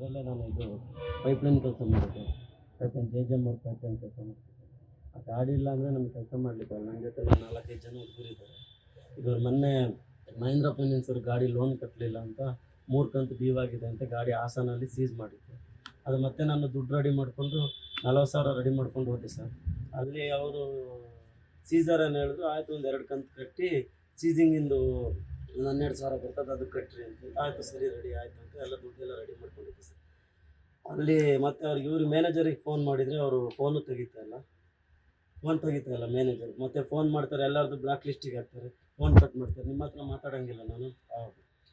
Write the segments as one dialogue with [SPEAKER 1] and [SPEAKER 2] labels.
[SPEAKER 1] ಅದರಲ್ಲೇ ನಾನು ಇದು ಪೈಪ್ಲೈನ್ ಕೆಲಸ ಮಾಡಿದ್ದೆ. ಪೈಪ್ಲೈನ್ ಜೆ ಜೆ ಅವ್ರ ಪೈಪ್ಲೈನ್ ಕೆಲಸ ಮಾಡ್ತಿದ್ದೆ. ಆ ಗಾಡಿ ಇಲ್ಲ ಅಂದರೆ ನಮ್ಗೆ ಕೆಲಸ ಮಾಡಲಿಕ್ಕೆ ನನ್ನ ಜೊತೆ ನಾಲ್ಕೈದು ಜನ ಹುಡುಗರಿದ್ದಾರೆ ಇದು ಮೊನ್ನೆ ಮಹೇಂದ್ರ ಫೈನಾನ್ಸ್ ಅವ್ರ ಗಾಡಿ ಲೋನ್ ಕಟ್ಟಲಿಲ್ಲ ಅಂತ ಮೂರು ಕಂತು ಬೀವಾಗಿದೆ ಅಂತ ಗಾಡಿ ಹಾಸನಲ್ಲಿ ಸೀಸ್ ಮಾಡಿದ್ದೆ ಅದು ಮತ್ತೆ ನಾನು ದುಡ್ಡು ರೆಡಿ ಮಾಡಿಕೊಂಡು ನಲ್ವತ್ತು ಸಾವಿರ ರೆಡಿ ಮಾಡ್ಕೊಂಡು ಹೋದೆ ಸರ್. ಅಲ್ಲಿ ಅವರು ಸೀಸರ್ ಏನು ಹೇಳಿದ್ರು, ಆಯಿತು, ಒಂದು ಎರಡು ಕಂತು ಕಟ್ಟಿ ಸೀಸಿಂಗಿಂದು ಒಂದು ಹನ್ನೆರಡು ಸಾವಿರ ಬರ್ತದೆ ಅದು ಕಟ್ಟಿರಿ ಅಂತ. ಆಯಿತು ಸರಿ ರೆಡಿ ಆಯಿತು ಅಂತ ಎಲ್ಲ ದುಡ್ಡೆಲ್ಲ ರೆಡಿ ಮಾಡ್ಕೊಂಡಿದ್ದೆ ಸರ್. ಅಲ್ಲಿ ಮತ್ತೆ ಅವ್ರಿಗೆ ಇವ್ರು ಮ್ಯಾನೇಜರಿಗೆ ಫೋನ್ ಮಾಡಿದರೆ ಅವರು ಫೋನು ತೆಗಿತಾ ಇಲ್ಲ. ಫೋನ್ ತೆಗಿತಾ ಇಲ್ಲ ಮ್ಯಾನೇಜರ್ ಮತ್ತೆ ಫೋನ್ ಮಾಡ್ತಾರೆ ಎಲ್ಲರದ್ದು ಬ್ಲಾಕ್ ಲಿಸ್ಟಿಗೆ ಹಾಕ್ತಾರೆ. ಫೋನ್ ಕಟ್ ಮಾಡ್ತಾರೆ. ನಿಮ್ಮ ಹತ್ರ ಮಾತಾಡೋಂಗಿಲ್ಲ ನಾನು.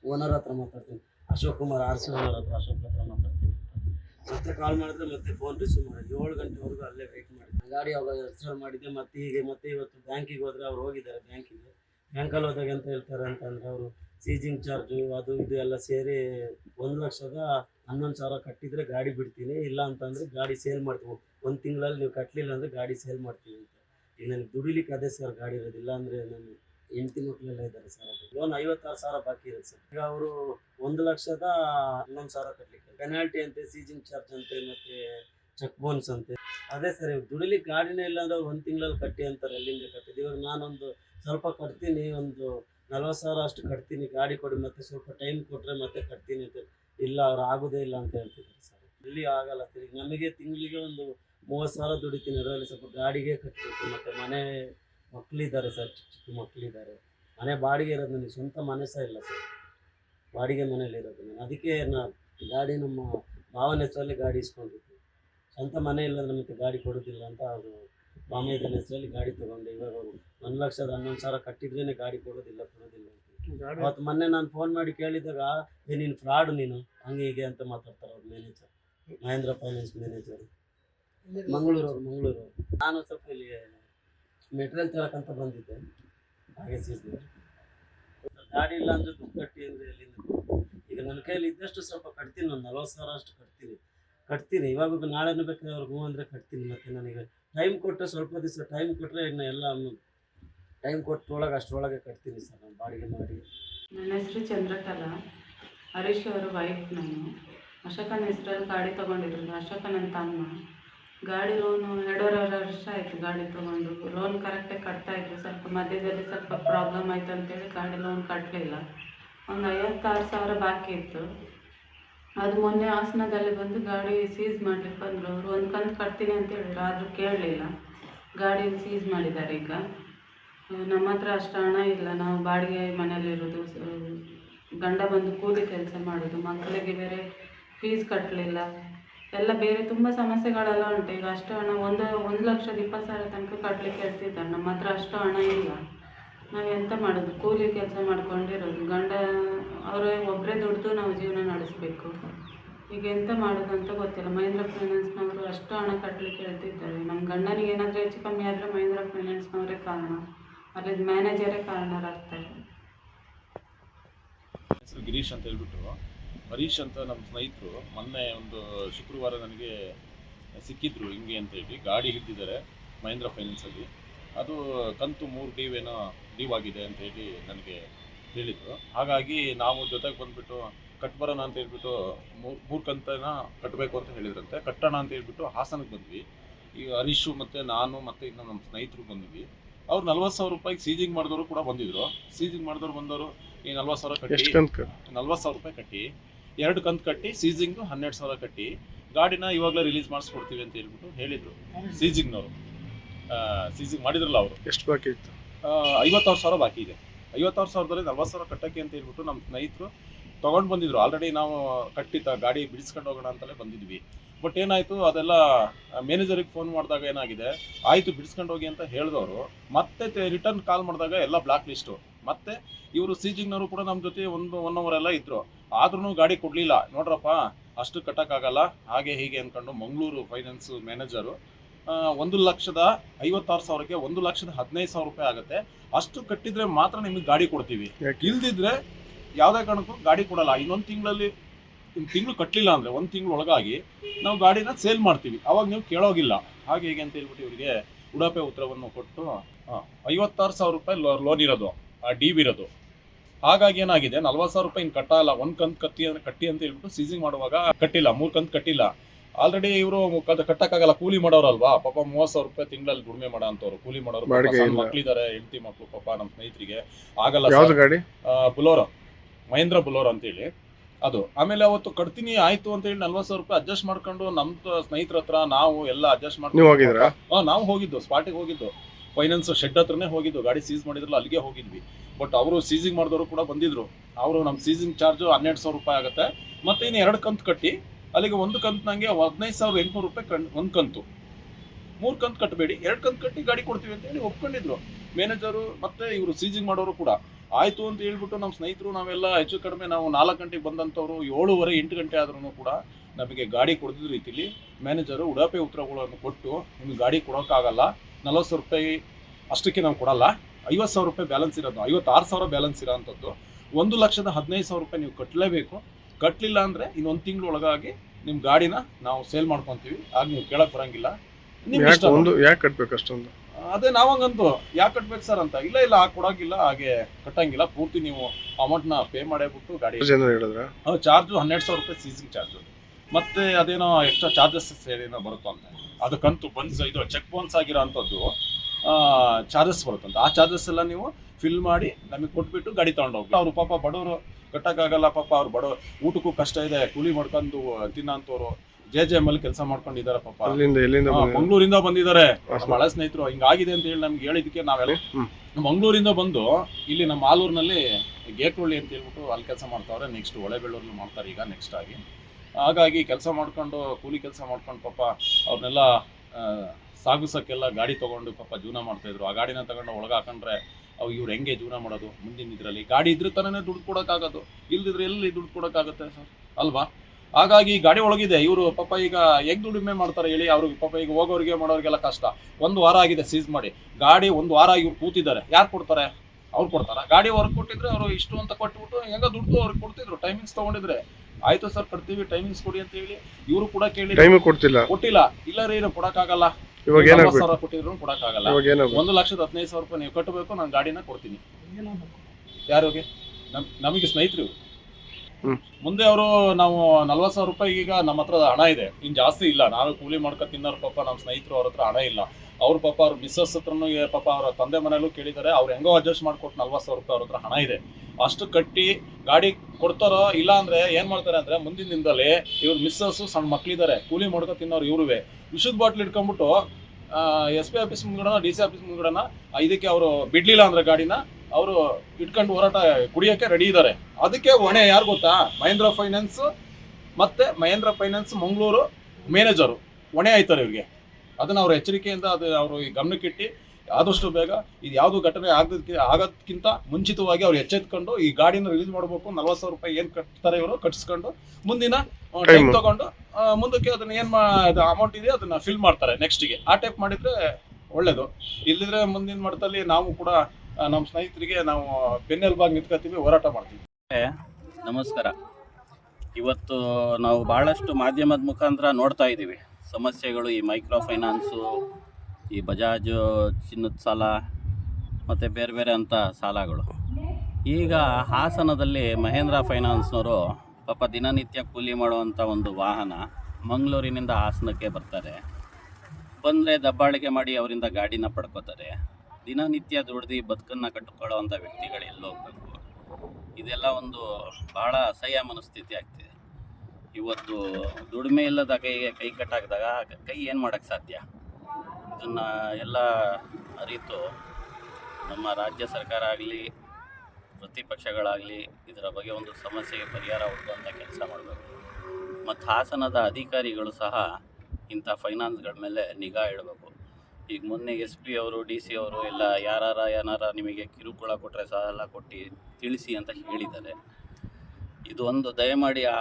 [SPEAKER 1] ಓನರ್ ಹತ್ರ ಮಾತಾಡ್ತೀನಿ. Ashok Kumar R C owner ಹತ್ರ ಅಶೋಕ್ ಹತ್ರ ಮಾತಾಡ್ತೀನಿ ಮತ್ತೆ ಕಾಲ್ ಮಾಡಿದ್ರೆ ಮತ್ತೆ ಫೋನ್ ರಿಸೀವ್ ಮಾಡಿದ್ವಿ ಏಳು ಗಂಟೆವರೆಗೂ ಅಲ್ಲೇ ವೆಯ್ಟ್ ಮಾಡಿದ್ದೆ. ಗಾಡಿ ಅವಾಗ ರಿಸರ್ವ್ ಮಾಡಿದ್ದೆ. ಮತ್ತೆ ಹೀಗೆ ಮತ್ತೆ ಇವತ್ತು ಬ್ಯಾಂಕಿಗೆ ಹೋದರೆ ಅವ್ರು ಹೋಗಿದ್ದಾರೆ ಬ್ಯಾಂಕಿಗೆ ಬ್ಯಾಂಕಲ್ಲಿ ಹೋದಾಗ ಎಂತ ಹೇಳ್ತಾರೆ ಅಂತಂದರೆ ಅವರು ಸೀಜಿಂಗ್ ಚಾರ್ಜು ಅದು ಇದು ಎಲ್ಲ ಸೇರಿ ಒಂದು ಲಕ್ಷದ ಹನ್ನೊಂದು ಸಾವಿರ ಕಟ್ಟಿದರೆ ಗಾಡಿ ಬಿಡ್ತೀನಿ, ಇಲ್ಲ ಅಂತಂದರೆ ಗಾಡಿ ಸೇಲ್ ಮಾಡ್ತೀವಿ ಒಂದು ತಿಂಗಳಲ್ಲಿ ನೀವು ಕಟ್ಟಲಿಲ್ಲ ಅಂದರೆ ಗಾಡಿ ಸೇಲ್ ಮಾಡ್ತೀವಿ ಅಂತ. ಈಗ ನನಗೆ ದುಡಿಲಿಕ್ಕೆ ಅದೇ ಸರ್ ಗಾಡಿ ಇರೋದಿಲ್ಲ ಅಂದರೆ ನಾನು ಹೆಂಡತಿ ಮಕ್ಕಳೆಲ್ಲ ಇದ್ದಾರೆ ಸರ್ ಅದು. ಲೋನ್ ಐವತ್ತಾರು ಸಾವಿರ ಬಾಕಿ ಇರುತ್ತೆ ಸರ್. ಈಗ ಅವರು ಒಂದು ಲಕ್ಷದ ಹನ್ನೊಂದು ಸಾವಿರ ಕಟ್ಟಲಿಕ್ಕೆ ಪೆನಾಲ್ಟಿ ಅಂತೆ, ಸೀಜಿಂಗ್ ಚಾರ್ಜ್ ಅಂತೆ, ಮತ್ತು ಚೆಕ್ ಬೋನ್ಸ್ ಅಂತೆ. ಅದೇ ಸರ್ ಇವಾಗ ದುಡಿಲಿಕ್ಕೆ ಗಾಡಿನೇ ಇಲ್ಲ ಅಂದ್ರೆ ಒಂದು ತಿಂಗಳಲ್ಲಿ ಕಟ್ಟಿ ಅಂತಾರೆ ಅಲ್ಲಿಂದ ಕಟ್ಟಿದ್ದು. ಇವಾಗ ನಾನೊಂದು ಸ್ವಲ್ಪ ಕಟ್ತೀನಿ, ಒಂದು ನಲ್ವತ್ತು ಸಾವಿರ ಅಷ್ಟು ಕಟ್ತೀನಿ, ಗಾಡಿ ಕೊಡಿ, ಮತ್ತೆ ಸ್ವಲ್ಪ ಟೈಮ್ ಕೊಟ್ಟರೆ ಮತ್ತೆ ಕಟ್ತೀನಿ ಅಂತ ಇಲ್ಲ, ಅವ್ರು ಆಗೋದೇ ಇಲ್ಲ ಅಂತ ಹೇಳ್ತಿದ್ದಾರೆ ಸರ್. ಇಲ್ಲಿ ಆಗಲ್ಲ ತಿರುಗಿ ನಮಗೆ ತಿಂಗಳಿಗೆ ಒಂದು ಮೂವತ್ತು ಸಾವಿರ ದುಡಿತೀನಿ, ಅದರಲ್ಲಿ ಸ್ವಲ್ಪ ಗಾಡಿಗೆ ಕಟ್ಟಬೇಕು ಮತ್ತು ಮನೆ ಮಕ್ಕಳಿದ್ದಾರೆ ಸರ್, ಚಿಕ್ಕ ಚಿಕ್ಕ ಮಕ್ಕಳಿದ್ದಾರೆ ಮನೆ ಬಾಡಿಗೆ ಇರೋದು ನನಗೆ ಸ್ವಂತ ಮನೆ ಸಹ ಇಲ್ಲ ಸರ್. ಬಾಡಿಗೆ ಮನೇಲಿ ಇರೋದು ನಾನು ಅದಕ್ಕೆ ನಾನು ಗಾಡಿ ನಮ್ಮ ಭಾವನೆ ಹೆಸರಲ್ಲಿ ಗಾಡಿ ಇಸ್ಕೊಂಡಿದ್ದು. ಸ್ವಂತ ಮನೆ ಇಲ್ಲ ನಮಗೆ ಗಾಡಿ ಕೊಡೋದಿಲ್ಲ ಅಂತ ಅವರು ಮಾಮೇದನ ಹೆಸರಲ್ಲಿ ಗಾಡಿ ತಗೊಂಡೆ. ಇವಾಗ ಅವರು ಒಂದು ಲಕ್ಷದ ಹನ್ನೊಂದು ಸಾವಿರ ಕಟ್ಟಿದ್ರೇ ಗಾಡಿ ಕೊಡೋದಿಲ್ಲ ಕೊಡೋದಿಲ್ಲ ಅಂತ. ಅವತ್ತು ಮೊನ್ನೆ ನಾನು ಫೋನ್ ಮಾಡಿ ಕೇಳಿದಾಗ ಏ ನೀನು ಫ್ರಾಡ್ ನೀನು? ಹಂಗೆ ಹೀಗೆ ಅಂತ ಮಾತಾಡ್ತಾರೆ ಅವ್ರ manager Mahindra finance manager Mangaluru ಅವರು ಮಂಗಳೂರು ನಾನು ಸ್ವಲ್ಪ ಇಲ್ಲಿ ಮೆಟೀರಿಯಲ್ ತರಕಂತ ಬಂದಿದ್ದೆ. ಹಾಗೆ ಸಿಗ್ತದೆ ಗಾಡಿ ಇಲ್ಲ ಅಂದರೆ ದುಡ್ಡು ಕಟ್ಟಿ ಅಂದರೆ ಎಲ್ಲಿಂದ? ಈಗ ನನ್ನ ಕೈಯಲ್ಲಿ ಇದ್ದಷ್ಟು ಸ್ವಲ್ಪ ಕಟ್ತೀನಿ ಒಂದು ನಲ್ವತ್ತು ಸಾವಿರ ಅಷ್ಟು ಕಟ್ತೀನಿ. ಕಟ್ತೀನಿ. ಇವಾಗ ನಾಳೆನೂ ಬೇಕಾದ್ರೆ ಅವ್ರಿಗೆ ಹ್ಞೂ ಅಂದರೆ ಕಟ್ತೀನಿ. ಮತ್ತೆ ನನಗೆ ಟೈಮ್ ಕೊಟ್ಟರೆ ಸ್ವಲ್ಪ ದಿವಸ ಟೈಮ್ ಕೊಟ್ಟರೆ ಇನ್ನು ಎಲ್ಲ ಟೈಮ್ ಕೊಟ್ಟರೊಳಗೆ ಅಷ್ಟರೊಳಗೆ ಕಟ್ತೀನಿ ಸರ್ ನಾನು ಬಾಡಿಗೆ ಮಾಡಿ.
[SPEAKER 2] ನನ್ನ ಹೆಸರು ಚಂದ್ರಕಲಾ. ಹರೀಶ್ ಅವರ ವೈಫ್ ನಾನು. ಅಶೋಕನ ಹೆಸರಲ್ಲಿ ಗಾಡಿ ತೊಗೊಂಡಿರೋದು. ಅಶೋಕನ ಅಮ್ಮ ಗಾಡಿ ಲೋನು ಎರಡೂವರೆ ವರ್ಷ ಆಯಿತು ಗಾಡಿ ತೊಗೊಂಡು. ಲೋನ್ ಕರೆಕ್ಟಾಗಿ ಕಟ್ತಾ ಇದ್ರು. ಸ್ವಲ್ಪ ಮಧ್ಯದಲ್ಲಿ ಸ್ವಲ್ಪ ಪ್ರಾಬ್ಲಮ್ ಆಯಿತು ಅಂತೇಳಿ ಗಾಡಿ ಲೋನ್ ಕಟ್ಟಲಿಲ್ಲ ಒಂದು ಐವತ್ತಾರು ಸಾವಿರ ಬಾಕಿ ಇತ್ತು. ಅದು ಮೊನ್ನೆ ಹಾಸನದಲ್ಲಿ ಬಂದು ಗಾಡಿ ಸೀಸ್ ಮಾಡ್ಲಿಕ್ಕೆ ಬಂದರು. ಅವರು ಒಂದು ಕಂತು ಕಟ್ತೀನಿ ಅಂತ ಹೇಳಿದ್ರು, ಆದರೂ ಕೇಳಲಿಲ್ಲ. ಗಾಡಿನ ಸೀಸ್ ಮಾಡಿದ್ದಾರೆ ಈಗ. ನಮ್ಮ ಹತ್ರ ಅಷ್ಟು ಹಣ ಇಲ್ಲ. ನಾವು ಬಾಡಿಗೆ ಮನೆಯಲ್ಲಿರೋದು ಗಂಡ ಬಂದು ಕೂಲಿ ಕೆಲಸ ಮಾಡೋದು, ಮಕ್ಕಳಿಗೆ ಬೇರೆ ಫೀಸ್ ಕಟ್ಟಲಿಲ್ಲ ಎಲ್ಲ ಬೇರೆ ತುಂಬ ಸಮಸ್ಯೆಗಳೆಲ್ಲ ಉಂಟು. ಈಗ ಅಷ್ಟು ಹಣ, ಒಂದು ಒಂದು ಲಕ್ಷದ ಇಪ್ಪತ್ತು ಸಾವಿರ ತನಕ ಕಟ್ಟಲಿಕ್ಕೆ ಹೇಳ್ತಿದ್ದಾರೆ. ನಮ್ಮ ಹತ್ರ ಅಷ್ಟು ಹಣ ಇಲ್ಲ. ನಾವು ಎಂತ ಮಾಡೋದು? ಕೂಲಿ ಕೆಲಸ ಮಾಡ್ಕೊಂಡಿರೋದು. ಗಂಡ ಅವರೇ ಒಬ್ಬರೇ ದುಡ್ದು ನಾವು ಜೀವನ ನಡೆಸಬೇಕು. ಈಗ ಎಂತ ಮಾಡೋದು ಅಂತ ಗೊತ್ತಿಲ್ಲ. ಮಹೇಂದ್ರ ಫೈನಾನ್ಸ್ನವರು ಅಷ್ಟು ಹಣ ಕಟ್ಟಲಿಕ್ಕೆ ಹೇಳ್ತಿದ್ದಾರೆ. ನಮ್ಮ ಗಂಡನಿಗೆ ಏನಾದರೂ ಹೆಚ್ಚು ಕಮ್ಮಿ ಆದರೆ ಮಹೇಂದ್ರ ಫೈನಾನ್ಸ್ನವರೇ ಕಾರಣ. ಅಲ್ಲಿದ್ದು ಮ್ಯಾನೇಜರೇ ಕಾರಣರಾಗ್ತಾರೆ.
[SPEAKER 3] ಗಿರೀಶ್ ಅಂತ ಹೇಳ್ಬಿಟ್ಟು. ಹರೀಶ್ ಅಂತ ನಮ್ಮ ಸ್ನೇಹಿತರು ಮೊನ್ನೆ ಒಂದು ಶುಕ್ರವಾರ ನನಗೆ ಸಿಕ್ಕಿದ್ರು ಹಿಂಗೆ ಅಂತ ಹೇಳಿ. ಗಾಡಿ ಹಿಡಿದಿದ್ದಾರೆ ಮಹೇಂದ್ರ ಫೈನಾನ್ಸಲ್ಲಿ ಅದು ಕಂತು ಮೂರು ಡೀವ್ ಏನೋ ಆಗಿದೆ ಅಂತ ಹೇಳಿ ನನಗೆ ಹೇಳಿದರು. ಹಾಗಾಗಿ ನಾವು ಜೊತೆಗೆ ಬಂದುಬಿಟ್ಟು ಕಟ್ಬರೋಣ ಅಂತ ಹೇಳ್ಬಿಟ್ಟು ಮೂರು ಮೂರು ಕಂತನ ಕಟ್ಟಬೇಕು ಅಂತ ಹೇಳಿದ್ರಂತೆ. ಕಟ್ಟೋಣ ಅಂತ ಹೇಳ್ಬಿಟ್ಟು ಹಾಸನಕ್ಕೆ ಬಂದ್ವಿ. ಈಗ ಹರೀಶು ಮತ್ತು ನಾನು ಮತ್ತು ಇನ್ನು ನಮ್ಮ ಸ್ನೇಹಿತರು ಬಂದ್ವಿ. ಅವ್ರು ನಲ್ವತ್ತು ಸಾವಿರ ರೂಪಾಯಿಗೆ ಸೀಜಿಂಗ್ ಮಾಡಿದವರು ಕೂಡ ಬಂದಿದ್ರು. ಸೀಜಿಂಗ್ ಮಾಡಿದವರು ಬಂದವರು ಈ ನಲ್ವತ್ತು ಸಾವಿರ ಕಟ್ಟಿ ನಲ್ವತ್ತು ಸಾವಿರ ರೂಪಾಯಿ ಕಟ್ಟಿ ಎರಡು ಕಂತು ಕಟ್ಟಿ ಸೀಜಿಂಗ್ ಹನ್ನೆರಡು ಸಾವಿರ ಕಟ್ಟಿ ಗಾಡಿನ ಇವಾಗಲೇ ರಿಲೀಸ್ ಮಾಡಿಸ್ಕೊಡ್ತೀವಿ ಅಂತ ಹೇಳ್ಬಿಟ್ಟು ಹೇಳಿದರು ಸೀಜಿಂಗ್ನವರು. ಸೀಜಿಂಗ್ ಮಾಡಿದ್ರಲ್ಲ ಅವರು.
[SPEAKER 4] ಎಷ್ಟು ಬಾಕಿ ಇತ್ತು?
[SPEAKER 3] ಐವತ್ತಾರು ಸಾವಿರ ಬಾಕಿ ಇದೆ. ಐವತ್ತಾರು ಸಾವಿರದಲ್ಲಿ ನಲ್ವತ್ತು ಸಾವಿರ ಕಟ್ಟಕ್ಕೆ ಅಂತ ಹೇಳ್ಬಿಟ್ಟು ನಮ್ಮ ಸ್ನೇಹಿತರು ತೊಗೊಂಡು ಬಂದಿದ್ರು. ಆಲ್ರೆಡಿ ನಾವು ಕಟ್ಟಿ ಗಾಡಿ ಬಿಡಿಸ್ಕೊಂಡು ಹೋಗೋಣ ಅಂತಲೇ ಬಂದಿದ್ವಿ. ಬಟ್ ಏನಾಯಿತು, ಅದೆಲ್ಲ ಮ್ಯಾನೇಜರಿಗೆ ಫೋನ್ ಮಾಡಿದಾಗ ಏನಾಗಿದೆ, ಆಯಿತು, ಬಿಡಿಸ್ಕೊಂಡು ಹೋಗಿ ಅಂತ ಹೇಳಿದವರು. ಮತ್ತೆ ರಿಟರ್ನ್ ಕಾಲ್ ಮಾಡಿದಾಗ ಎಲ್ಲ ಬ್ಲಾಕ್ ಲಿಸ್ಟು ಮತ್ತೆ ಇವರು ಸೀಜಿಂಗ್ನವರು ಕೂಡ ನಮ್ಮ ಜೊತೆ ಒಂದು ಒನ್ ಅವರ್ ಎಲ್ಲ ಇದ್ರು. ಆದ್ರೂ ಗಾಡಿ ಕೊಡಲಿಲ್ಲ. ನೋಡ್ರಪ್ಪ, ಅಷ್ಟು ಕಟ್ಟಕ್ಕಾಗಲ್ಲ. ಹಾಗೆ ಹೀಗೆ ಅಂದ್ಕೊಂಡು ಮಂಗಳೂರು ಫೈನಾನ್ಸ್ ಮ್ಯಾನೇಜರು ಒಂದು ಲಕ್ಷದ ಐವತ್ತಾರು ಸಾವಿರಕ್ಕೆ ಒಂದು ಲಕ್ಷದ ಹದಿನೈದು ಸಾವಿರ ರೂಪಾಯಿ ಆಗುತ್ತೆ. ಅಷ್ಟು ಕಟ್ಟಿದ್ರೆ ಮಾತ್ರ ನಿಮಗೆ ಗಾಡಿ ಕೊಡ್ತೀವಿ. ಇಲ್ದಿದ್ರೆ ಯಾವುದೇ ಕಾರಣಕ್ಕೂ ಗಾಡಿ ಕೊಡಲ್ಲ. ಇನ್ನೊಂದು ತಿಂಗಳಲ್ಲಿ ತಿಂಗಳು ಕಟ್ಟಲಿಲ್ಲ ಅಂದರೆ ಒಂದು ತಿಂಗಳು ಒಳಗಾಗಿ ನಾವು ಗಾಡಿನ ಸೇಲ್ ಮಾಡ್ತೀವಿ. ಅವಾಗ ನೀವು ಕೇಳೋಗಿಲ್ಲ. ಹಾಗೆ ಹೀಗೆ ಅಂತ ಹೇಳ್ಬಿಟ್ಟು ಇವರಿಗೆ ಉಡಾಪೆ ಉತ್ತರವನ್ನು ಕೊಟ್ಟು ಐವತ್ತಾರು ಸಾವಿರ ರೂಪಾಯಿ ಲೋನ್ ಇರೋದು ಆ ಡಿ ಬಿ ಇರೋದು. ಹಾಗಾಗಿ ಏನಾಗಿದೆ? ನಲ್ವತ್ತು ಸಾವಿರ ರೂಪಾಯಿ ಕಟ್ಟಲ್ಲ. ಒಂದು ಕಂತು ಕಟ್ಟಿ ಅಂದ್ರೆ ಕಟ್ಟಿ ಅಂತ ಹೇಳ್ಬಿಟ್ಟು ಸೀಸಿಂಗ್ ಮಾಡುವಾಗ ಕಟ್ಟಿಲ್ಲ. ಮೂರು ಕಂತು ಕಟ್ಟಿಲ್ಲ. ಆಲ್ರೆಡಿ ಇವರು ಕಟ್ಟಕ್ಕಾಗಲ್ಲ ಕೂಲಿ ಮಾಡೋರಲ್ವಾ? ಪಾಪ ಮೂವತ್ತು ಸಾವಿರ ರೂಪಾಯಿ ತಿಂಗಳಲ್ಲಿ ದುಡಿಮೆ ಮಾಡೋ ಅಂತವ್ರು ಕೂಲಿ ಮಾಡೋರು
[SPEAKER 4] ಮಕ್ಕಳಿದ್ದಾರೆ
[SPEAKER 3] ಮಕ್ಳಿದ್ದಾರೆ ಹೆಂಡತಿ ಮಕ್ಕಳು ಪಾಪ ನಮ್ಮ ಸ್ನೇಹಿತರಿಗೆ. ಆಗಲ್ಲ.
[SPEAKER 4] ಗಾಡಿ?
[SPEAKER 3] ಬುಲೋರೋ. ಮಹೇಂದ್ರ ಬುಲೋರೋ ಅಂತೇಳಿ. ಅದು. ಆಮೇಲೆ ಅವತ್ತು ಕಟ್ತೀನಿ ಆಯ್ತು ಅಂತ ಹೇಳಿ ನಲ್ವತ್ತು ಸಾವಿರ ರೂಪಾಯಿ ಅಡ್ಜಸ್ಟ್ ಮಾಡ್ಕೊಂಡು ನಮ್ಮ ಸ್ನೇಹಿತರ ಹತ್ರ ನಾವು ಎಲ್ಲ ಅಡ್ಜಸ್ಟ್ ಮಾಡ್ಕೊಂಡು
[SPEAKER 4] ನಾವು
[SPEAKER 3] ಹೋಗಿದ್ದು ಸ್ಪಾಟಿಗೆ ಹೋಗಿದ್ದು. ಫೈನಾನ್ಸ್ ಶೆಡ್ ಹತ್ರನೇ ಹೋಗಿದ್ದು ಗಾಡಿ ಸೀಸ್ ಮಾಡಿದ್ರಲ್ಲ ಅಲ್ಲಿಗೆ ಹೋಗಿದ್ವಿ. ಬಟ್ ಅವರು ಸೀಸಿಂಗ್ ಮಾಡಿದವರು ಕೂಡ ಬಂದಿದ್ರು. ಅವರು ನಮ್ಮ ಸೀಸಿಂಗ್ ಚಾರ್ಜು ಹನ್ನೆರಡು ಸಾವಿರ ರೂಪಾಯಿ ಆಗುತ್ತೆ. ಮತ್ತೆ ಇನ್ನು ಎರಡು ಕಂತು ಕಟ್ಟಿ ಅಲ್ಲಿಗೆ ಒಂದು ಕಂತು ನನಗೆ ಹದಿನೈದು ಸಾವಿರದ ಎಂಟುನೂರು ರೂಪಾಯಿ ಕಣ್, ಒಂದು ಕಂತು. ಮೂರು ಕಂತು ಕಟ್ಟಬೇಡಿ ಎರಡು ಕಂತು ಕಟ್ಟಿ ಗಾಡಿ ಕೊಡ್ತೀವಿ ಅಂತ ಹೇಳಿ ಒಪ್ಕೊಂಡಿದ್ರು. ಮ್ಯಾನೇಜರು ಮತ್ತೆ ಇವರು ಸೀಜಿಂಗ್ ಮಾಡೋರು ಕೂಡ. ಆಯ್ತು ಅಂತ ಹೇಳ್ಬಿಟ್ಟು ನಮ್ಮ ಸ್ನೇಹಿತರು, ನಾವೆಲ್ಲ ಹೆಚ್ಚು ಕಡಿಮೆ ನಾವು ನಾಲ್ಕು ಗಂಟೆಗೆ ಬಂದಂಥವ್ರು, ಏಳುವರೆ, ಎಂಟು ಗಂಟೆ ಆದ್ರೂ ಕೂಡ ನಮಗೆ ಗಾಡಿ ಕೊಡ್ದಿದ್ದ ರೀತಿಲಿ. ಮ್ಯಾನೇಜರು ಉಡಾಪೆ ಉತ್ತರಗಳನ್ನು ಕೊಟ್ಟು ನಿಮ್ಗೆ ಗಾಡಿ ಕೊಡೋಕ್ಕಾಗಲ್ಲ. ನಲ್ವತ್ತು ಸಾವಿರ ರೂಪಾಯಿ ಅಷ್ಟಕ್ಕೆ ನಾವು ಕೊಡಲ್ಲ. ಐವತ್ತು ಸಾವಿರ ರೂಪಾಯಿ ಬ್ಯಾಲೆನ್ಸ್ ಇರೋದು. ಐವತ್ತಾರು ಸಾವಿರ ಬ್ಯಾಲೆನ್ಸ್ ಇರೋಂಥದ್ದು. ಒಂದು ಲಕ್ಷದ ಹದಿನೈದು ಸಾವಿರ ರೂಪಾಯಿ ನೀವು ಕಟ್ಟಲೇಬೇಕು. ಕಟ್ಟಲಿಲ್ಲ ಅಂದರೆ ಇನ್ನೊಂದು ತಿಂಗಳು ಒಳಗಾಗಿ ನಿಮ್ಮ ಗಾಡಿನ ನಾವು ಸೇಲ್ ಮಾಡ್ಕೊತೀವಿ. ಆಗ ನೀವು ಕೇಳಕ್ಕೆ ಬರಂಗಿಲ್ಲ. ನಿಮ್ಗೆ
[SPEAKER 4] ಯಾಕೆ
[SPEAKER 3] ಇಷ್ಟ ನೋಡಿ.
[SPEAKER 4] ಒಂದು ಯಾಕೆ ಕಟ್ಬೇಕು ಅಷ್ಟೊಂದು?
[SPEAKER 3] ಅದೇ ನಾವಂಗಂತು ಯಾಕೆ ಕಟ್ಬೇಕು ಸರ್ ಅಂತ? ಇಲ್ಲ ಇಲ್ಲ ಕೊಡೋಗಿಲ್ಲ ಹಾಗೆ ಕಟ್ಟಂಗಿಲ್ಲ. ಪೂರ್ತಿ ನೀವು ಅಮೌಂಟ್ನ ಪೇ ಮಾಡೇಬಿಟ್ಟು ಗಾಡಿ
[SPEAKER 4] ಚಾರ್ಜ್ ಹೇಳಿದ್ರ?
[SPEAKER 3] ಚಾರ್ಜು ಹನ್ನೆರಡು ಸಾವಿರ ರೂಪಾಯಿ ಸೀಸಿಂಗ್ ಚಾರ್ಜು ಮತ್ತೆ ಅದೇನೋ ಎಕ್ಸ್ಟ್ರಾ ಚಾರ್ಜಸ್ ಏನೋ ಬರುತ್ತಂತೆ ಅದಕ್ಕಂತೂ ಬನ್ಸ್ ಇದು ಚೆಕ್ ಬೌನ್ಸ್ ಆಗಿರೋ ಅಂಥದ್ದು ಚಾರ್ಜಸ್ ಬರುತ್ತಂತೆ. ಆ ಚಾರ್ಜಸ್ ಎಲ್ಲ ನೀವು ಫಿಲ್ ಮಾಡಿ ನಮಗೆ ಕೊಟ್ಬಿಟ್ಟು ಗಾಡಿ ತೊಗೊಂಡೋಗಿ ಅವ್ರು ಪಾಪ ಬಡವರು ಕಟ್ಟಕ್ಕಾಗಲ್ಲ ಪಾಪ ಅವ್ರು ಬಡವ ಊಟಕ್ಕೂ ಕಷ್ಟ ಇದೆ ಕೂಲಿ ಮಾಡ್ಕೊಂಡು ತಿನ್ನಂತವ್ರು ಜೆ ಜೆ ಎಂ ಅಲ್ಲಿ ಕೆಲಸ ಮಾಡ್ಕೊಂಡಿದ್ದಾರೆ ಪಾಪ
[SPEAKER 4] ಅಲ್ಲಿಂದ ಎಲ್ಲಿಂದ ಬಂದಿದ್ದೀರಾ?
[SPEAKER 3] ಮಂಗಳೂರಿಂದ. ಬಹಳ ಸ್ನೇಹಿತರು ಹಿಂಗಾಗಿದೆ ಅಂತ ಹೇಳಿ ನಮ್ಗೆ ಹೇಳಿದಕ್ಕೆ ನಾವೆಲ್ಲ
[SPEAKER 4] ಹ್ಮ್.
[SPEAKER 3] ಮಂಗಳೂರಿಂದ ಬಂದು ಇಲ್ಲಿ ನಮ್ಮ ಆಲೂರಿನಲ್ಲಿ ಗೇಟ್ರಳ್ಳಿ ಅಂತ ಹೇಳ್ಬಿಟ್ಟು ಅಲ್ಲಿ ಕೆಲಸ ಮಾಡ್ತಾವ್ರೆ ನೆಕ್ಸ್ಟ್ ಹೊಳೆಬೆಳ್ಳೂರಲ್ಲಿ ಮಾಡ್ತಾರೆ ಈಗ ನೆಕ್ಸ್ಟ್ ಆಗಿ ಹಾಗಾಗಿ ಕೆಲಸ ಮಾಡ್ಕೊಂಡು ಕೂಲಿ ಕೆಲಸ ಮಾಡ್ಕೊಂಡು ಪಾಪ ಅವ್ರನ್ನೆಲ್ಲ ಸಾಗಿಸೋಕ್ಕೆಲ್ಲ ಗಾಡಿ ತೊಗೊಂಡು ಪಾಪ ಜೀವನ ಮಾಡ್ತಾಯಿದ್ರು ಆ ಗಾಡಿನ ತಗೊಂಡು ಒಳಗೆ ಹಾಕೊಂಡ್ರೆ ಅವು ಇವ್ರು ಹೆಂಗೆ ಜೀವನ ಮಾಡೋದು? ಮುಂದಿನ ಇದರಲ್ಲಿ. ಗಾಡಿ ಇದ್ರೆ ತಾನೇ ದುಡ್ಡು ಕೊಡೋಕ್ಕಾಗೋದು. ಇಲ್ದಿದ್ರೆ ಎಲ್ಲಿ ದುಡ್ಡು ಕೊಡೋಕ್ಕಾಗುತ್ತೆ ಸರ್? ಅಲ್ವಾ? ಹಾಗಾಗಿ ಗಾಡಿ ಒಳಗಿದೆ. ಇವರು ಪಾಪ ಈಗ ಹೆಂಗ್ ದುಡಿಮೆ ಮಾಡ್ತಾರೆ ಹೇಳಿ ಅವ್ರಿಗೆ ಪಾಪ ಈಗ ಹೋಗೋರಿಗೆ ಮಾಡೋರಿಗೆಲ್ಲ ಕಷ್ಟ. ಒಂದು ವಾರ ಆಗಿದೆ ಸೀಸ್ ಮಾಡಿ. ಗಾಡಿ ಒಂದು ವಾರ ಇವ್ರು ಕೂತಿದ್ದಾರೆ. ಯಾರು ಕೊಡ್ತಾರೆ? ಅವ್ರು ಕೊಡ್ತಾರ? ಗಾಡಿ ಹೊರಗೆ ಕೊಟ್ಟಿದ್ರೆ ಅವರು ಇಷ್ಟು ಅಂತ ಕೊಟ್ಬಿಟ್ಟು ಹೆಂಗ ದುಡ್ಡು ಅವ್ರಿಗೆ ಕೊಡ್ತಿದ್ರು? ಟೈಮಿಂಗ್ಸ್ ತಗೊಂಡಿದ್ರೆ. ಆಯ್ತು ಸರ್ ಕೊಡ್ತೀವಿ ಟೈಮಿಂಗ್ಸ್ ಕೊಡಿ ಅಂತ ಹೇಳಿ. ಇವರು ಕೂಡ ಕೇಳಿ
[SPEAKER 4] ಕೊಡ್ತಿಲ್ಲ.
[SPEAKER 3] ಕೊಟ್ಟಿಲ್ಲ. ಇಲ್ಲ ರೀ ಕೊಡಕ್ಕಾಗಲ್ಲ.
[SPEAKER 4] ಇವಾಗ ಏನಾಗ್ಬೇಕು?
[SPEAKER 3] ಸಾವಿರ ಕೊಟ್ಟಿದ್ರು ಕೊಡಕ್ಕಾಗಲ್ಲ.
[SPEAKER 4] ಇವಾಗ ಏನಾಗ್ಬೇಕು?
[SPEAKER 3] ಒಂದು ಲಕ್ಷದ ಹದಿನೈದು ಸಾವಿರ ರೂಪಾಯಿ ನೀವು ಕಟ್ಟಬೇಕು ನಾನು ಗಾಡಿನ ಕೊಡ್ತೀನಿ. ಯಾರಿಗೆ? ನಮ್ ನಮಗೆ ಸ್ನೇಹಿತರು. ಇವ್ರು. ಮುಂದೆ ಅವರು ನಾವು ನಲ್ವತ್ತು ಸಾವಿರ ರೂಪಾಯಿ ಈಗ ನಮ್ಮ ಹತ್ರ ಹಣ ಇದೆ. ಇನ್ನು ಜಾಸ್ತಿ ಇಲ್ಲ. ನಾನು ಕೂಲಿ ಮಾಡ್ಕೊ ತಿನ್ನೋರು ಪಾಪ ನಮ್ಮ ಸ್ನೇಹಿತರು ಅವ್ರ ಹತ್ರ ಹಣ ಇಲ್ಲ. ಅವ್ರ ಪಾಪ ಅವ್ರ ಮಿಸ್ಸಸ್ ಹತ್ರನೂ ಪಾಪ ಅವರ ತಂದೆ ಮನೇಲೂ ಕೇಳಿದ್ದಾರೆ ಅವ್ರು ಹೆಂಗೋ ಅಡ್ಜಸ್ಟ್ ಮಾಡ್ಕೊಟ್ಟು ನಲ್ವತ್ತು ಸಾವಿರ ರೂಪಾಯಿ ಅವ್ರ ಹತ್ರ ಹಣ ಇದೆ. ಅಷ್ಟು ಕಟ್ಟಿ ಗಾಡಿ ಕೊಡ್ತಾರೋ ಇಲ್ಲ ಅಂದ್ರೆ ಏನ್ ಮಾಡ್ತಾರೆ ಅಂದ್ರೆ ಮುಂದಿನ ದಿನದಲ್ಲಿ ಇವ್ರ ಮಿಸ್ಸಸ್ ಸಣ್ಣ ಮಕ್ಳಿದ್ದಾರೆ ಕೂಲಿ ಮಾಡ್ಕೊ ತಿನ್ನೋರು ಇವ್ರುವೆ. ವಿಷದ ಬಾಟ್ಲ್ ಇಟ್ಕೊಂಡ್ಬಿಟ್ಟು ಎಸ್ ಪಿ ಆಫೀಸ್ ಮುಂದ್ಗಡನ ಡಿ ಸಿ ಆಫೀಸ್ ಮುಂದ್ಗಡನ ಇದಕ್ಕೆ ಅವರು ಬಿಡ್ಲಿಲ್ಲ ಅಂದ್ರೆ ಗಾಡಿನ ಅವರು ಇಟ್ಕೊಂಡು ಹೋರಾಟ ಕುಡಿಯೋಕೆ ರೆಡಿ ಇದ್ದಾರೆ. ಅದಕ್ಕೆ ಹೊಣೆ ಯಾರು ಗೊತ್ತಾ? ಮಹೇಂದ್ರ ಫೈನಾನ್ಸ್ ಮತ್ತೆ ಮಹೇಂದ್ರ ಫೈನಾನ್ಸ್ ಮಂಗಳೂರು ಮ್ಯಾನೇಜರು ಹೊಣೆ ಆಯ್ತಾರೆ ಇವ್ರಿಗೆ. ಅದನ್ನ ಅವ್ರ ಎಚ್ಚರಿಕೆಯಿಂದ ಅದು ಅವರು ಈ ಗಮನಕ್ಕಿಟ್ಟು ಆದಷ್ಟು ಬೇಗ ಇದು ಯಾವುದು ಘಟನೆ ಆಗೋದಕ್ಕೆ ಆಗೋದಕ್ಕಿಂತ ಮುಂಚಿತವಾಗಿ ಅವ್ರು ಎಚ್ಚೆತ್ಕೊಂಡು ಈ ಗಾಡಿನ ರಿಲೀಸ್ ಮಾಡಬೇಕು. ನಲ್ವತ್ತು ಸಾವಿರ ರೂಪಾಯಿ ಏನು ಕಟ್ತಾರೆ ಇವರು? ಕಟ್ಸ್ಕೊಂಡು ಮುಂದಿನ ಟೈಮ್. ತಗೊಂಡು ಮುಂದಕ್ಕೆ ಅದನ್ನ ಏನು ಮಾ ಅಮೌಂಟ್ ಇದೆ ಅದನ್ನ ಫಿಲ್ ಮಾಡ್ತಾರೆ ನೆಕ್ಸ್ಟಿಗೆ ಆ ಟೈಪ್ ಮಾಡಿದ್ರೆ ಒಳ್ಳೇದು. ಇಲ್ಲಿದ್ರೆ ಮುಂದಿನ ಮಟ್ಟದಲ್ಲಿ ನಾವು ಕೂಡ ನಮ್ಮ ಸ್ನೇಹಿತರಿಗೆ ನಾವು ಬೆನ್ನೆಲುಬಾಗಿ ನಿಂತ್ಕೊತೀವಿ ಹೋರಾಟ ಮಾಡ್ತೀವಿ.
[SPEAKER 5] ನಮಸ್ಕಾರ. ಇವತ್ತು ನಾವು ಭಾಳಷ್ಟು ಮಾಧ್ಯಮದ ಮುಖಾಂತರ ನೋಡ್ತಾ ಇದ್ದೀವಿ. ಸಮಸ್ಯೆಗಳು ಈ ಮೈಕ್ರೋ ಫೈನಾನ್ಸು ಈ ಬಜಾಜ್ ಚಿನ್ನದ ಸಾಲ, ಮತ್ತು ಬೇರೆ ಬೇರೆ ಅಂಥ ಸಾಲಗಳು. ಈಗ ಹಾಸನದಲ್ಲಿ ಮಹೇಂದ್ರ ಫೈನಾನ್ಸ್ನವರು ಪಾಪ ದಿನನಿತ್ಯ ಕೂಲಿ ಮಾಡುವಂಥ ಒಂದು ವಾಹನ ಮಂಗಳೂರಿನಿಂದ ಹಾಸನಕ್ಕೆ ಬರ್ತಾರೆ. ಬಂದರೆ ದಬ್ಬಾಳಿಕೆ ಮಾಡಿ ಅವರಿಂದ ಗಾಡಿನ ಪಡ್ಕೋತಾರೆ. ದಿನನಿತ್ಯ ದುಡ್ದು ಬದುಕನ್ನು ಕಟ್ಟಿಕೊಳ್ಳುವಂಥ ವ್ಯಕ್ತಿಗಳು ಎಲ್ಲೋಗಬೇಕು ಇದೆಲ್ಲ ಒಂದು ಬಹಳ ಅಸಹ್ಯ ಮನಸ್ಥಿತಿ ಆಗ್ತಿದೆ. ಇವತ್ತು ದುಡಿಮೆ ಇಲ್ಲದ ಕೈಗೆ ಕೈ ಕಟ್ಟಾಕಿದಾಗ ಕೈ ಏನು ಮಾಡೋಕ್ಕೆ ಸಾಧ್ಯ? ಇದನ್ನು ಎಲ್ಲ ಅರಿತು ನಮ್ಮ ರಾಜ್ಯ ಸರ್ಕಾರ ಆಗಲಿ, ಪ್ರತಿಪಕ್ಷಗಳಾಗಲಿ ಇದರ ಬಗ್ಗೆ ಒಂದು ಸಮಸ್ಯೆಗೆ ಪರಿಹಾರ ಹುಡುಕುವಂಥ ಕೆಲಸ ಮಾಡಬೇಕು. ಮತ್ತು ಹಾಸನದ ಅಧಿಕಾರಿಗಳು ಸಹ ಇಂಥ ಫೈನಾನ್ಸ್ಗಳ ಮೇಲೆ ನಿಗಾ ಇಡಬೇಕು. ಈಗ ಮೊನ್ನೆ ಎಸ್ ಪಿ ಅವರು, ಡಿ ಸಿ ಅವರು ಎಲ್ಲ ಯಾರಾರ ಏನಾರ ನಿಮಗೆ ಕಿರುಕುಳ ಕೊಟ್ಟರೆ ಸಾಲ ಕೊಟ್ಟು ತಿಳಿಸಿ ಅಂತ ಹೇಳಿದ್ದಾರೆ. ಇದು ಒಂದು ದಯಮಾಡಿ ಆ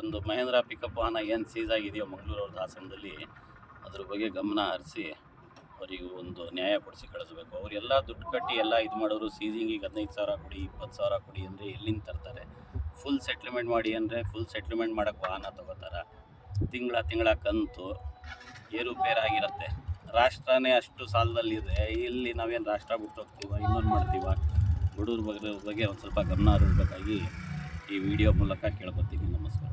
[SPEAKER 5] ಒಂದು ಮಹೇಂದ್ರ ಪಿಕಪ್ ವಾಹನ ಏನು ಸೀಸ್ ಆಗಿದೆಯೋ ಮಂಗಳೂರು ಹಾಸನದಲ್ಲಿ ಅದ್ರ ಬಗ್ಗೆ ಗಮನ ಹರಿಸಿ ಅವರಿಗೆ ಒಂದು ನ್ಯಾಯ ಕೊಡಿಸಿ ಕಳಿಸ್ಬೇಕು. ಅವರೆಲ್ಲ ದುಡ್ಡು ಕಟ್ಟಿ ಎಲ್ಲ ಇದು ಮಾಡೋರು ಸೀಸಿಂಗಿಗೆ ಹದಿನೈದು ಸಾವಿರ ಕೊಡಿ, ಇಪ್ಪತ್ತು ಸಾವಿರ ಕೊಡಿ ಅಂದರೆ ಎಲ್ಲಿಂದ ತರ್ತಾರೆ? ಫುಲ್ ಸೆಟ್ಲ್ಮೆಂಟ್ ಮಾಡಿ ಅಂದರೆ ಫುಲ್ ಸೆಟ್ಲ್ಮೆಂಟ್ ಮಾಡೋಕ್ಕೆ ವಾಹನ ತಗೋತಾರೆ. ತಿಂಗಳ ತಿಂಗಳ ಕಂತು ಏರುಪೇರಾಗಿರುತ್ತೆ. ರಾಷ್ಟ್ರನೇ ಅಷ್ಟು ಸಾಲದಲ್ಲಿದೆ. ಇಲ್ಲಿ ನಾವೇನು ರಾಷ್ಟ್ರ ಬಿಟ್ಟು ಹೋಗ್ತೀವ, ಇನ್ನೊಂದು ಮಾಡ್ತೀವ? ಬಡವ್ರ ಬಗ್ಗೆ ಬಗ್ಗೆ ಒಂದು ಸ್ವಲ್ಪ ಗಮನ ಹರಿಸಬೇಕಾಗಿ ಈ ವಿಡಿಯೋ ಮೂಲಕ ಕೇಳ್ಕೊತೀನಿ. ನಮಸ್ಕಾರ.